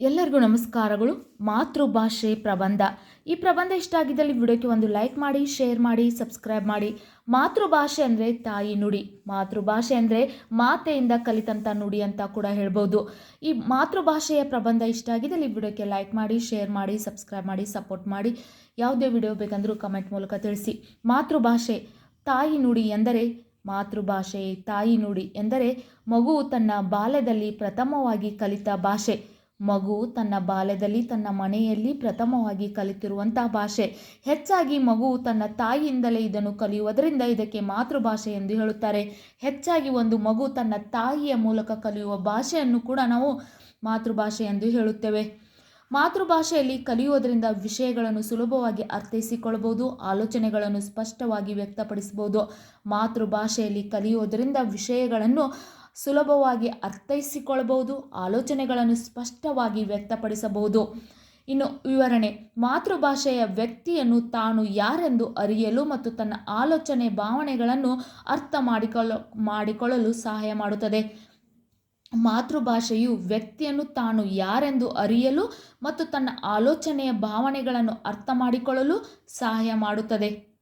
ಎಲ್ಲರಿಗೂ ನಮಸ್ಕಾರಗಳು. ಮಾತೃಭಾಷೆ ಪ್ರಬಂಧ. ಈ ಪ್ರಬಂಧ ಇಷ್ಟ ಆಗಿದ್ದಲ್ಲಿ ವಿಡಿಯೋಕ್ಕೆ ಒಂದು ಲೈಕ್ ಮಾಡಿ, ಶೇರ್ ಮಾಡಿ, ಸಬ್ಸ್ಕ್ರೈಬ್ ಮಾಡಿ. ಮಾತೃಭಾಷೆ ಅಂದರೆ ತಾಯಿ ನುಡಿ. ಮಾತೃಭಾಷೆ ಅಂದರೆ ಮಾತೆಯಿಂದ ಕಲಿತಂಥ ನುಡಿ ಅಂತ ಕೂಡ ಹೇಳ್ಬೋದು. ಈ ಮಾತೃಭಾಷೆಯ ಪ್ರಬಂಧ ಇಷ್ಟ ಆಗಿದ್ದಲ್ಲಿ ವಿಡಿಯೋಕ್ಕೆ ಲೈಕ್ ಮಾಡಿ, ಶೇರ್ ಮಾಡಿ, ಸಬ್ಸ್ಕ್ರೈಬ್ ಮಾಡಿ, ಸಪೋರ್ಟ್ ಮಾಡಿ. ಯಾವುದೇ ವಿಡಿಯೋ ಬೇಕಂದರೂ ಕಮೆಂಟ್ ಮೂಲಕ ತಿಳಿಸಿ. ಮಾತೃಭಾಷೆ ತಾಯಿ ನುಡಿ ಎಂದರೆ ಮಾತೃಭಾಷೆ ತಾಯಿ ನುಡಿ ಎಂದರೆ ಮಗು ತನ್ನ ಬಾಲ್ಯದಲ್ಲಿ ಪ್ರಥಮವಾಗಿ ಕಲಿತ ಭಾಷೆ. ಮಗು ತನ್ನ ಬಾಲ್ಯದಲ್ಲಿ ತನ್ನ ಮನೆಯಲ್ಲಿ ಪ್ರಥಮವಾಗಿ ಕಲಿತಿರುವಂಥ ಭಾಷೆ. ಹೆಚ್ಚಾಗಿ ಮಗು ತನ್ನ ತಾಯಿಯಿಂದಲೇ ಇದನ್ನು ಕಲಿಯುವುದರಿಂದ ಇದಕ್ಕೆ ಮಾತೃಭಾಷೆ ಎಂದು ಹೇಳುತ್ತಾರೆ. ಹೆಚ್ಚಾಗಿ ಒಂದು ಮಗು ತನ್ನ ತಾಯಿಯ ಮೂಲಕ ಕಲಿಯುವ ಭಾಷೆಯನ್ನು ಕೂಡ ನಾವು ಮಾತೃಭಾಷೆ ಎಂದು ಹೇಳುತ್ತೇವೆ. ಮಾತೃಭಾಷೆಯಲ್ಲಿ ಕಲಿಯುವುದರಿಂದ ವಿಷಯಗಳನ್ನು ಸುಲಭವಾಗಿ ಅರ್ಥೈಸಿಕೊಳ್ಳಬಹುದು, ಆಲೋಚನೆಗಳನ್ನು ಸ್ಪಷ್ಟವಾಗಿ ವ್ಯಕ್ತಪಡಿಸಬಹುದು. ಮಾತೃಭಾಷೆಯಲ್ಲಿ ಕಲಿಯುವುದರಿಂದ ವಿಷಯಗಳನ್ನು ಸುಲಭವಾಗಿ ಅರ್ಥೈಸಿಕೊಳ್ಳಬಹುದು ಆಲೋಚನೆಗಳನ್ನು ಸ್ಪಷ್ಟವಾಗಿ ವ್ಯಕ್ತಪಡಿಸಬಹುದು. ಇನ್ನು ವಿವರಣೆ, ಮಾತೃಭಾಷೆಯ ವ್ಯಕ್ತಿಯನ್ನು ತಾನು ಯಾರೆಂದು ಅರಿಯಲು ಮತ್ತು ತನ್ನ ಆಲೋಚನೆ ಭಾವನೆಗಳನ್ನು ಅರ್ಥ ಮಾಡಿಕೊಳ್ಳ, ಮಾಡಿಕೊಳ್ಳಲು ಸಹಾಯ ಮಾಡುತ್ತದೆ. ಮಾತೃಭಾಷೆಯು ವ್ಯಕ್ತಿಯನ್ನು ತಾನು ಯಾರೆಂದು ಅರಿಯಲು ಮತ್ತು ತನ್ನ ಆಲೋಚನೆಯ ಭಾವನೆಗಳನ್ನು ಅರ್ಥ ಮಾಡಿಕೊಳ್ಳಲು ಸಹಾಯ ಮಾಡುತ್ತದೆ.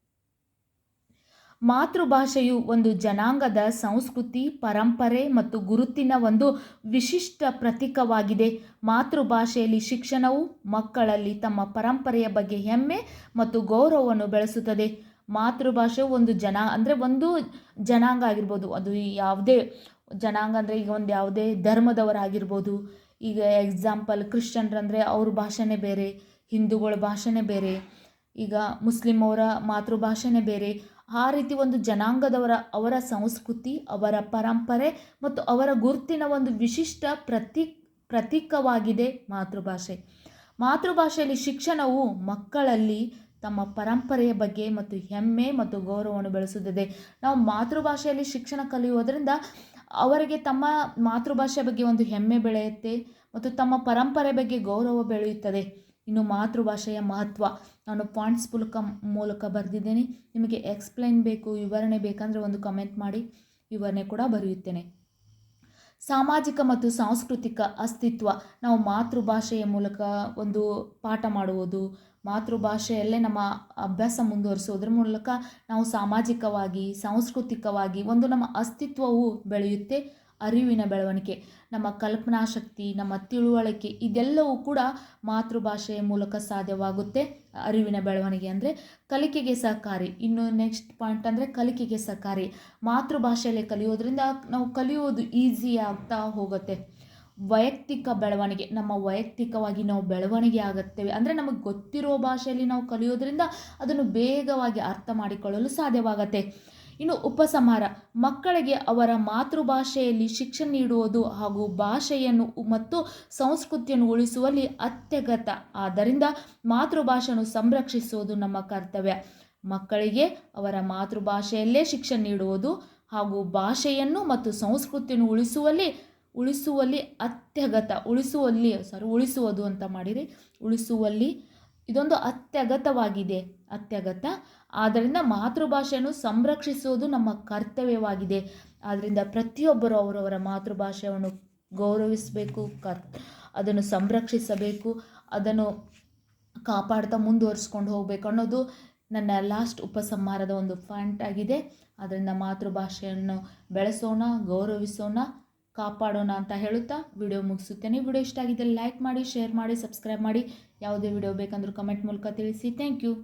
ಮಾತೃಭಾಷೆಯು ಒಂದು ಜನಾಂಗದ ಸಂಸ್ಕೃತಿ, ಪರಂಪರೆ ಮತ್ತು ಗುರುತಿನ ಒಂದು ವಿಶಿಷ್ಟ ಪ್ರತೀಕವಾಗಿದೆ. ಮಾತೃಭಾಷೆಯಲ್ಲಿ ಶಿಕ್ಷಣವು ಮಕ್ಕಳಲ್ಲಿ ತಮ್ಮ ಪರಂಪರೆಯ ಬಗ್ಗೆ ಹೆಮ್ಮೆ ಮತ್ತು ಗೌರವವನ್ನು ಬೆಳೆಸುತ್ತದೆ. ಮಾತೃಭಾಷೆ ಒಂದು ಜನ, ಅಂದರೆ ಒಂದು ಜನಾಂಗ ಆಗಿರ್ಬೋದು. ಅದು ಯಾವುದೇ ಜನಾಂಗ ಅಂದರೆ ಈಗ ಒಂದು ಯಾವುದೇ ಧರ್ಮದವರಾಗಿರ್ಬೋದು. ಈಗ ಎಕ್ಸಾಂಪಲ್ ಕ್ರಿಶ್ಚಿಯನ್ರಂದರೆ ಅವ್ರ ಭಾಷೆನೇ ಬೇರೆ, ಹಿಂದೂಗಳ ಭಾಷೆನೇ ಬೇರೆ, ಈಗ ಮುಸ್ಲಿಮ್ ಮಾತೃಭಾಷೆನೇ ಬೇರೆ. ಆ ರೀತಿ ಒಂದು ಜನಾಂಗದವರ, ಅವರ ಸಂಸ್ಕೃತಿ, ಅವರ ಪರಂಪರೆ ಮತ್ತು ಅವರ ಗುರುತಿನ ಒಂದು ವಿಶಿಷ್ಟ ಪ್ರತೀಕ್ ಪ್ರತೀಕವಾಗಿದೆ ಮಾತೃಭಾಷೆ. ಮಾತೃಭಾಷೆಯಲ್ಲಿ ಶಿಕ್ಷಣವು ಮಕ್ಕಳಲ್ಲಿ ತಮ್ಮ ಪರಂಪರೆಯ ಬಗ್ಗೆ ಮತ್ತು ಹೆಮ್ಮೆ ಮತ್ತು ಗೌರವವನ್ನು ಬೆಳೆಸುತ್ತದೆ. ನಾವು ಮಾತೃಭಾಷೆಯಲ್ಲಿ ಶಿಕ್ಷಣ ಕಲಿಯುವುದರಿಂದ ಅವರಿಗೆ ತಮ್ಮ ಮಾತೃಭಾಷೆ ಬಗ್ಗೆ ಒಂದು ಹೆಮ್ಮೆ ಬೆಳೆಯುತ್ತೆ ಮತ್ತು ತಮ್ಮ ಪರಂಪರೆ ಬಗ್ಗೆ ಗೌರವ ಬೆಳೆಯುತ್ತದೆ. ಇನ್ನು ಮಾತೃಭಾಷೆಯ ಮಹತ್ವ. ನಾನು ಪಾಯಿಂಟ್ಸ್ ಮೂಲಕ ಮೂಲಕ ಬರೆದಿದ್ದೇನೆ. ನಿಮಗೆ ಎಕ್ಸ್ಪ್ಲೈನ್ ಬೇಕು, ವಿವರಣೆ ಬೇಕಂದರೆ ಒಂದು ಕಮೆಂಟ್ ಮಾಡಿ. ವಿವರಣೆ ಕೂಡ ಬರೆಯುತ್ತೇನೆ. ಸಾಮಾಜಿಕ ಮತ್ತು ಸಾಂಸ್ಕೃತಿಕ ಅಸ್ತಿತ್ವ. ನಾವು ಮಾತೃಭಾಷೆಯ ಮೂಲಕ ಒಂದು ಪಾಠ ಮಾಡುವುದು, ಮಾತೃಭಾಷೆಯಲ್ಲೇ ನಮ್ಮ ಅಭ್ಯಾಸ ಮುಂದುವರಿಸೋದ್ರ ಮೂಲಕ ನಾವು ಸಾಮಾಜಿಕವಾಗಿ, ಸಾಂಸ್ಕೃತಿಕವಾಗಿ ಒಂದು ನಮ್ಮ ಅಸ್ತಿತ್ವವು ಬೆಳೆಯುತ್ತೆ. ಅರಿವಿನ ಬೆಳವಣಿಗೆ, ನಮ್ಮ ಕಲ್ಪನಾ ಶಕ್ತಿ ನಮ್ಮ ತಿಳುವಳಿಕೆ, ಇದೆಲ್ಲವೂ ಕೂಡ ಮಾತೃಭಾಷೆಯ ಮೂಲಕ ಸಾಧ್ಯವಾಗುತ್ತೆ. ಅರಿವಿನ ಬೆಳವಣಿಗೆ ಅಂದರೆ ಕಲಿಕೆಗೆ ಸಹಕಾರಿ. ಇನ್ನು ನೆಕ್ಸ್ಟ್ ಪಾಯಿಂಟ್ ಅಂದರೆ ಕಲಿಕೆಗೆ ಸಹಕಾರಿ. ಮಾತೃಭಾಷೆಯಲ್ಲಿ ಕಲಿಯೋದ್ರಿಂದ ನಾವು ಕಲಿಯೋದು ಈಸಿ ಆಗ್ತಾ ಹೋಗುತ್ತೆ. ವೈಯಕ್ತಿಕ ಬೆಳವಣಿಗೆ, ನಮ್ಮ ವೈಯಕ್ತಿಕವಾಗಿ ನಾವು ಬೆಳವಣಿಗೆ ಆಗುತ್ತೇವೆ. ಅಂದರೆ ನಮಗೆ ಗೊತ್ತಿರೋ ಭಾಷೆಯಲ್ಲಿ ನಾವು ಕಲಿಯೋದ್ರಿಂದ ಅದನ್ನು ಬೇಗವಾಗಿ ಅರ್ಥ ಮಾಡಿಕೊಳ್ಳಲು ಸಾಧ್ಯವಾಗತ್ತೆ. ಇನ್ನು ಉಪಸಂಹಾರ. ಮಕ್ಕಳಿಗೆ ಅವರ ಮಾತೃಭಾಷೆಯಲ್ಲಿ ಶಿಕ್ಷಣ ನೀಡುವುದು ಹಾಗೂ ಭಾಷೆಯನ್ನು ಮತ್ತು ಸಂಸ್ಕೃತಿಯನ್ನು ಉಳಿಸುವಲ್ಲಿ ಅತ್ಯಗತ ಆದ್ದರಿಂದ ಮಾತೃಭಾಷೆಯನ್ನು ಸಂರಕ್ಷಿಸುವುದು ನಮ್ಮ ಕರ್ತವ್ಯ. ಮಕ್ಕಳಿಗೆ ಅವರ ಮಾತೃಭಾಷೆಯಲ್ಲೇ ಶಿಕ್ಷಣ ನೀಡುವುದು ಹಾಗೂ ಭಾಷೆಯನ್ನು ಮತ್ತು ಸಂಸ್ಕೃತಿಯನ್ನು ಉಳಿಸುವಲ್ಲಿ ಉಳಿಸುವಲ್ಲಿ ಅತ್ಯಗತ ಉಳಿಸುವಲ್ಲಿ ಸಾರಿ ಉಳಿಸುವುದು ಅಂತ ಮಾಡಿರಿ. ಉಳಿಸುವಲ್ಲಿ ಇದೊಂದು ಅತ್ಯಗತವಾಗಿದೆ, ಅತ್ಯಗತ. ಆದ್ದರಿಂದ ಮಾತೃಭಾಷೆಯನ್ನು ಸಂರಕ್ಷಿಸುವುದು ನಮ್ಮ ಕರ್ತವ್ಯವಾಗಿದೆ. ಆದ್ದರಿಂದ ಪ್ರತಿಯೊಬ್ಬರು ಅವರವರ ಮಾತೃಭಾಷೆಯನ್ನು ಗೌರವಿಸಬೇಕು, ಕರ್, ಅದನ್ನು ಸಂರಕ್ಷಿಸಬೇಕು, ಅದನ್ನು ಕಾಪಾಡ್ತಾ ಮುಂದುವರಿಸ್ಕೊಂಡು ಹೋಗಬೇಕು ಅನ್ನೋದು ನನ್ನ ಲಾಸ್ಟ್ ಉಪಸಂಹಾರದ ಒಂದು ಪಾಯಿಂಟ್ ಆಗಿದೆ. ಅದರಿಂದ ಮಾತೃಭಾಷೆಯನ್ನು ಬೆಳೆಸೋಣ, ಗೌರವಿಸೋಣ. ಕಾಪಾಡೋಣ ಅಂತ ಹೇಳುತ್ತಾ ವಿಡಿಯೋ ಮುಗಿಸುತ್ತೇನೆ. ವಿಡಿಯೋ ಇಷ್ಟ ಆಗಿದ್ದಲ್ಲಿ ಲೈಕ್ ಮಾಡಿ ಶೇರ್ ಮಾಡಿ ಸಬ್ಸ್ಕ್ರೈಬ್ ಮಾಡಿ. ಯಾವುದೇ ವಿಡಿಯೋ ಬೇಕಂದರೂ ಕಮೆಂಟ್ ಮೂಲಕ ತಿಳಿಸಿ. Thank you